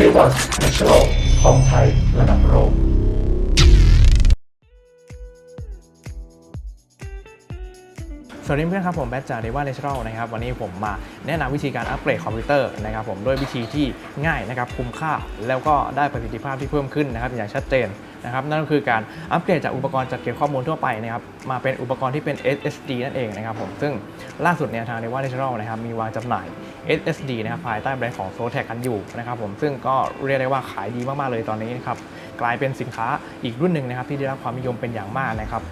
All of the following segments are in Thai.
เรียกว่า Natural ของไทยระดับโลก สวัสดีเพื่อนครับผมแบทจากเดว่าเนเชอรัลนะครับวันนี้ผมมาแนะนำวิธีการอัปเกรดคอมพิวเตอร์นะครับผมด้วยวิธีที่ง่ายนะครับคุ้มค่าแล้วก็ได้ประสิทธิภาพที่เพิ่มขึ้นนะครับอย่างชัดเจนนะครับนั่นก็คือการอัปเกรดจากอุปกรณ์จัดเก็บข้อมูลทั่วไปนะครับมาเป็นอุปกรณ์ที่เป็น SSD นั่นเองนะครับผมซึ่งล่าสุดเนี่ยทางเดว่าเนเชอรัลนะครับมีวางจำหน่าย SSD นะครับภายใต้แบรนด์ของ s o t e c กันอยู่นะครับผมซึ่งก็เรียกได้ว่าขายดีมากๆเลยตอนนี้นะครับกลายเป็นสินค้าอีกรุ่นหนึ่งนะครับที่ได้รับความนิยมเป็นอย่างมากนะครับ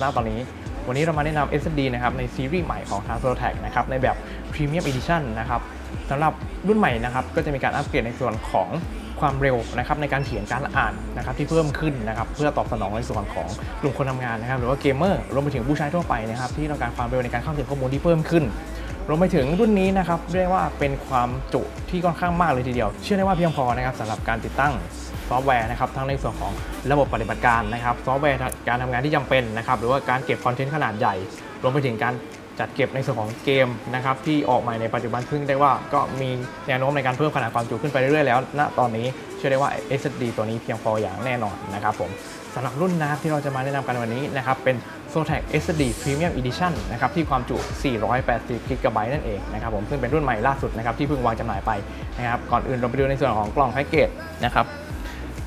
ณตอนนี้ วันนี้เรามาแนะนำ SSD นะครับในซีรีส์ใหม่ของทาง s o t e c นะครับในแบบ Premium Edition นะครับสำหรับรุ่นใหม่นะครับก็จะมีการอัปเกรดในส่วนของความเร็วนะครับในการเขียนการอ่านนะครับที่เพิ่มขึ้นนะครับเพื่อตอบสนองในส่วนของกลุ่มคนทำงานนะครับหรือว่าเกมเมอร์รวมไปถึงผู้ใช้ทั่วไปนะครับที่ต้องการความเร็วในการเข้าถึงข้อมูลที่เพิ่มขึ้นรวมไปถึงรุ่นนี้นะครับเรียกว่าเป็นความจุที่ค่อนข้างมากเลยทีเดียว เชื่อได้ว่าเพียงพอนะครับสำหรับการติดตั้ง ซอฟต์แวร์นะครับทั้งในส่วนของระบบปฏิบัติการนะครับซอฟต์แวร์การทำงานที่จำเป็นนะครับหรือว่าการเก็บคอนเทนต์ขนาดใหญ่ รวมไปถึงการจัดเก็บในส่วนของเกมนะครับที่ออกใหมาในปัจจุบันซึ่งได้ว่าก็มีแนวโน้มในการเพิ่มขนาดความจุขึ้นไปเรื่อยๆแล้วณตอนนี้เชื่อได้ว่า SSD ตัวนี้เพียงพออย่างแน่นอนนะครับผมสำหรับรุ่นนะครับที่เราจะมาแนะนำกันวันนี้นะครับเป็น s o t e c SSD Premium Edition นะครับที่ความจุ 480 GB นั่นเองนะครับผมซึ่งเป็นรุ่นใหม่ล่าสุดนะครับที่เพิ่งวางจำหน่ายไปนะครับก่อนอื่นเราไปดูในส่วนของกล่องแพ็กเกจนะครับ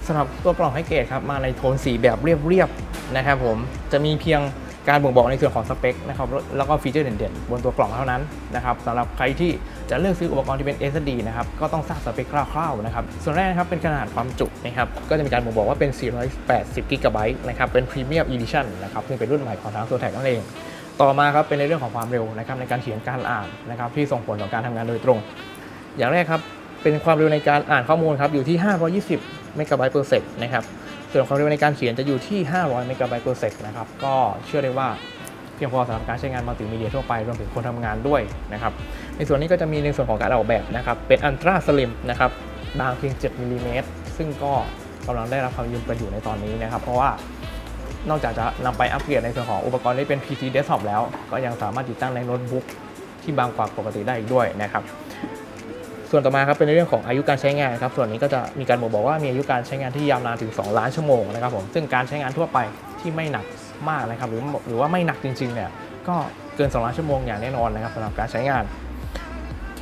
สำหรับตัวกล่องแพ็กเกจครับ มาในโทนสีแบบเรียบๆนะครับผมจะมีเพียงการบ่งบอกในส่วนของสเปคนะครับแล้วก็ฟีเจอร์เด่นๆ บนตัวกล่องเท่านั้นนะครับสำหรับใครที่จะเลือกซื้ออุปกรณ์ที่เป็น SSD นะครับก็ต้องทราบสเปคคร่าวๆนะครับส่วนแรกนะครับเป็นขนาดความจุนะครับก็จะมีการบ่งบอกว่าเป็น 480 GB นะครับเป็น Premium Edition นะครับซึ่งเป็นรุ่นใหม่ของทาง s o t e c นั่นเอง ต่อมาครับเป็นในเรื่องของความเร็วนะครับในการเขียนการอ่านนะครับที่ส่งผลต่อการทำงานโดยตรง อย่างแรกครับเป็นความเร็วในการอ่านข้อมูลครับอยู่ที่ 520 เมกะไบต์ per sec นะครับส่วนความเร็วในการเขียนจะอยู่ที่ 500เมกะไบต์ per sec นะครับก็เชื่อได้ว่าเพียงพอสำหรับการใช้งานมัลติมีเดียทั่วไปรวมถึงคนทำงานด้วยนะครับในส่วนนี้ก็จะมีในส่วนของการออกแบบนะครับเป็นอันตราสลิมนะครับบางเพียง 7มิลลิเมตรซึ่งก็กำลังได้รับความนิยมกันอยู่ในตอนนี้นะครับ เพราะว่านอกจากจะนำไปอัปเกรดในส่วนของอุปกรณ์ที่เป็น PC Desktop แล้ว ก็ยังสามารถติดตั้งในโน้ตบุ๊กที่บางกว่าปกติได้อีกด้วยนะครับ ส่วนต่อมาครับเป็นในเรื่องของอายุการใช้งานครับส่วนนี้ก็จะมีการบอกบอกว่ามีอายุการใช้งานที่ยาวนานถึง 2 ล้านชั่วโมงนะครับผมซึ่งการใช้งานทั่วไปที่ไม่หนักมากนะครับหรือหรือว่าไม่หนักจริงๆเนี่ยก็เกิน 2 ล้านชั่วโมงอย่างแน่นอนนะครับสำหรับการใช้งาน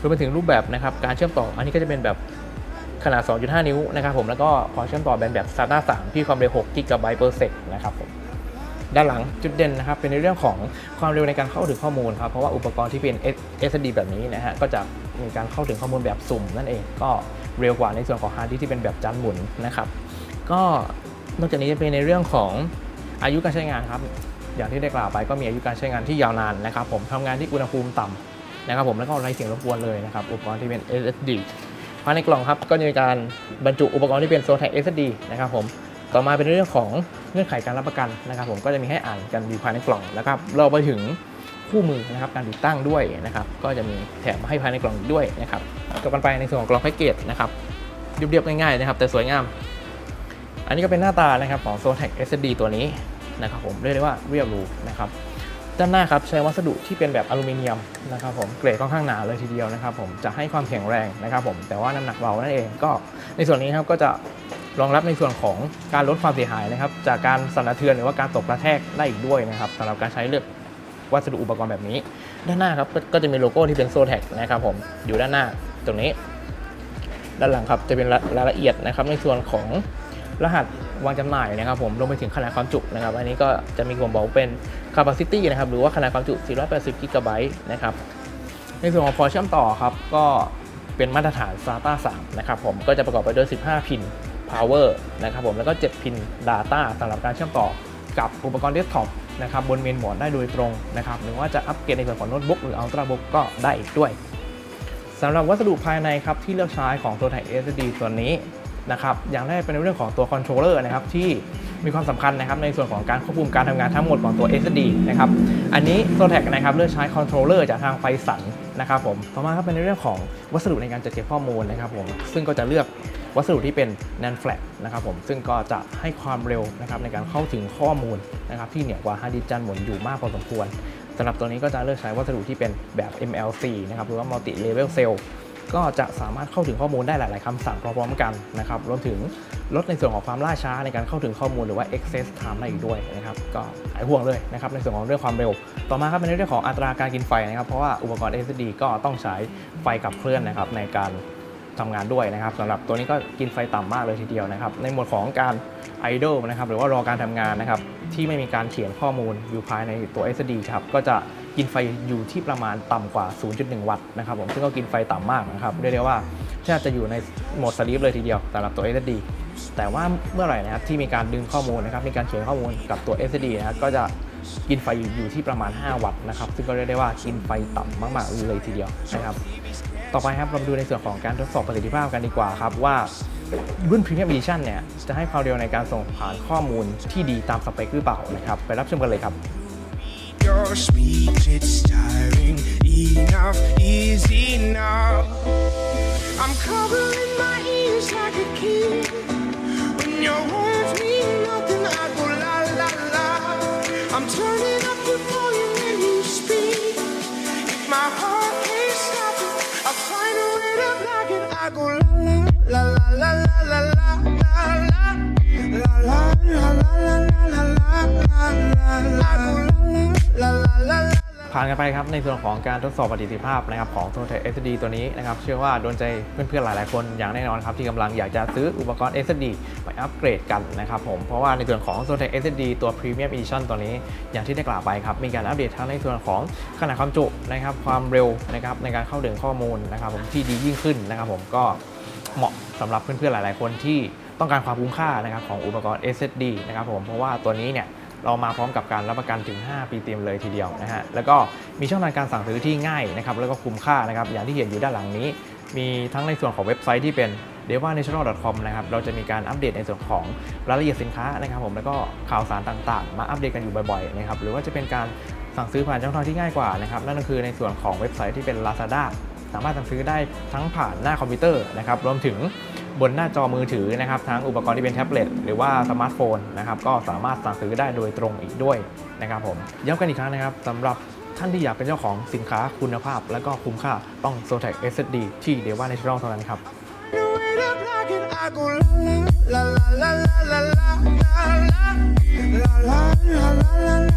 รวมไปถึงรูปแบบนะครับการเชื่อมต่ออันนี้ก็จะเป็นแบบขนาด 2.5 นิ้วนะครับผมแล้วก็พอเชื่อมต่อเป็นแบบ SATA 3ที่ความเร็ว 6 g b per sec นะครับผม ด้านหลังจุดเด่นนะครับเป็นในเรื่องของความเร็วในการเข้าถึงข้อมูลครับเพราะว่าอุปกรณ์ที่เป็น SSD แบบนี้นะฮะก็จะมีการเข้าถึงข้อมูลแบบสุ่มนั่นเองก็เร็วกว่าในส่วนของฮาร์ดดิสก์ที่เป็นแบบจานหมุนนะครับก็นอกจากนี้จะเป็นในเรื่องของอายุการใช้งานครับอย่างที่ได้กล่าวไปก็มีอายุการใช้งานที่ยาวนานนะครับผมทำงานที่อุณหภูมิต่ำนะครับผมแล้วก็ไร้เสียงรบกวนเลยนะครับอุปกรณ์ที่เป็น SSD ภายในกล่องครับก็จะมีการบรรจุอุปกรณ์ที่เป็น s o t e c SSD นะครับผม ต่อมาเป็นเรื่องของเงื่อนไขการรับประกันนะครับผมก็จะมีให้อ่านกันอยู่ภายในกล่องนะครับเราไปถึงคู่มือนะครับการติดตั้งด้วยนะครับก็จะมีแถมให้ภายในกล่องด้วยนะครับต่อกันไปในส่วนของกล่องแพ็กเกจนะครับเรียบๆง่ายๆนะครับ แต่สวยงาม อันนี้ก็เป็นหน้าตานะครับของ s o t e c SSD ตัวนี้นะครับผมเรียกได้ว่าเรียบรูนะครับด้านหน้าครับใช้วัสดุที่เป็นแบบอลูมิเนียมนะครับผมเกรดค่อนข้างหนาเลยทีเดียวนะครับผมจะให้ความแข็งแรงนะครับผมแต่ว่าน้ำหนักเบานั่นเองก็ในส่วนนี้ครับก็จะ รองรับในส่วนของการลดความเสียหายนะครับ จากการสั่นสะเทือนหรือว่าการตกกระแทกได้อีกด้วยนะครับสำหรับการใช้เลือกวัสดุอุปกรณ์แบบนี้ ด้านหน้าครับก็จะมีโลโก้ที่เป็นโซแท็กนะครับผมอยู่ด้านหน้าตรงนี้ ด้านหลังครับจะเป็นรายละเอียดนะครับในส่วนของรหัสวางจำหน่ายนะครับผมรวมไปถึงขนาดความจุนะครับ อันนี้ก็จะมีผมบอกเป็น capacity นะครับหรือว่าขนาดความจุ 480 GB นะครับในส่วนของพอร์ตเชื่อมต่อครับก็เป็นมาตรฐาน SATA 3นะครับผมก็จะประกอบไปด้วย 15 พิน power นะครับผมแล้วก็ 7 พิน data สำหรับการเชื่อมต่อกับอุปกรณ์เดสก์ท็อปนะครับบนเมนบอร์ดได้โดยตรงนะครับหรือว่าจะอัปเกรดในส่วนของโน้ตบุ๊กหรือ ultrabook ก็ได้อีกด้วยสำหรับวัสดุภายในครับที่เลือกใช้ของตัวไทย SSD ตัวนี้นะครับอย่างแรกเป็นเรื่องของตัวคอนโทรลเลอร์นะครับที่มีความสำคัญนะครับในส่วนของการควบคุมการทำงานทั้งหมดของตัว SSD นะครับ อันนี้ s o t e c นะครับเลือกใช้คอนโทรลเลอร์จากทางไฟสันนะครับผม ต่อมาครับเป็นในเรื่องของวัสดุในการจัดเก็บข้อมูลนะครับผม ซึ่งก็จะเลือก วัสดุที่เป็น NAND flash นะครับผมซึ่งก็จะให้ความเร็วนะครับในการเข้าถึงข้อมูลนะครับที่เหนือกว่าฮาร์ดดิสก์จานหมุนอยู่มากพอสมควรสำหรับตัวนี้ก็จะเลือกใช้วัสดุที่เป็นแบบ MLC นะครับหรือว่า Multi Level Cell ก็จะสามารถเข้าถึงข้อมูลได้หลาย ๆคำสั่งพร้อมๆกันนะครับรวมถึงลดในส่วนของความล่าช้าในการเข้าถึงข้อมูลหรือว่า access time ได้อีกด้วยนะครับก็หายห่วงเลยนะครับในส่วนของเรื่องความเร็ว ต่อมาครับเป็นในเรื่องของอัตราการกินไฟนะครับเพราะว่าอุปกรณ์ SSD ก็ต้องใช้ไฟขับเคลื่อนนะครับในการ ทำงานด้วยนะครับสำหรับตัวนี้ก็กินไฟต่ำมากเลยทีเดียวนะครับ ในหมวดของการ idle นะครับหรือว่ารอการทำงานนะครับที่ไม่มีการเขียนข้อมูลอยู่ภายในตัว SD ครับก็จะกินไฟอยู่ที่ประมาณต่ำกว่า 0.1 วัตต์นะครับผมซึ่งก็กินไฟต่ำมากนะครับเรียกได้ว่าแทบจะอยู่ในโหมดสลีปเลยทีเดียวสำหรับตัว SSD แต่ว่าเมื่อไหร่นะครับที่มีการดึงข้อมูลนะครับมีการเขียนข้อมูลกับตัว SSD นะครับก็จะกินไฟอยู่ที่ประมาณ 5 วัตต์นะครับ ซึ่งก็เรียกได้ว่ากินไฟต่ำมาก ๆ เลยทีเดียวนะครับ ต่อไปครับเรามาดูในส่วนของการทดสอบประสิทธิภาพกันดีกว่าครับว่ารุ่น Premium Edition เนี่ยจะให้ความเร็วในการส่งผ่านข้อมูลที่ดีตามสเปคหรือเปล่านะครับ ไปรับชมกันเลยครับ Your speech, it's tiring. Enough is enough. I'm covering my ears like a kid. When your words mean nothing, ผ่านกันไปครับในส่วนของการทดสอบประสิทธิภาพนะครับของ Total SSD ตัวนี้นะครับเชื่อว่าโดนใจเพื่อนๆหลายๆคนอย่างแน่นอนครับที่กำลังอยากจะซื้ออุปกรณ์ SSD ไปอัปเกรดกันนะครับผมเพราะว่าในส่วนของ Total SSD ตัว Premium Edition ตัวนี้อย่างที่ได้กล่าวไปครับมีการอัปเดตทั้งในส่วนของขนาดความจุนะครับความเร็วนะครับในการเข้าถึงข้อมูลนะครับผมที่ดียิ่งขึ้นนะครับผมก็เหมาะสำหรับเพื่อนๆหลาย ๆ คนที่ต้องการความคุ้มค่านะครับของอุปกรณ์ SSD นะครับผมเพราะว่าตัวนี้เนี่ย เรามาพร้อมกับการรับประกันถึง 5 ปีเต็มเลยทีเดียวนะฮะแล้วก็มีช่องทางการสั่งซื้อที่ง่ายนะครับแล้วก็คุ้มค่านะครับอย่างที่เห็นอยู่ด้านหลังนี้ มีทั้งในส่วนของเว็บไซต์ที่เป็น d e v a n a t i o n a l c o m นะครับเราจะมีการอัปเดตในส่วนของรายละเอียดสินค้านะครับผมแล้วก็ข่าวสารต่างๆ มาอัปเดตกันอยู่บ่อยๆนะครับหรือว่าจะเป็นการสั่งซื้อผ่านช่องทางที่ง่ายกว่านะครับนั่นก็คือในส่วนของเว็บไซต์ที่เป็น Lazada สามารถสั่งซื้อได้ทั้งผ่านหน้าคอมพิวเตอร์นะครับรวมถึง บนหน้าจอมือถือนะครับทั้งอุปกรณ์ที่เป็นแท็บเล็ตหรือว่าสมาร์ทโฟนนะครับก็สามารถสั่งซื้อได้โดยตรงอีกด้วยนะครับผมย้ำกันอีกครั้งนะครับสำหรับท่านที่อยากเป็นเจ้าของสินค้าคุณภาพ และก็คุ้มค่าต้อง s o t e c SSD ที่ d e v a Natural เท่านั้นครับ la la la la la la la la la la la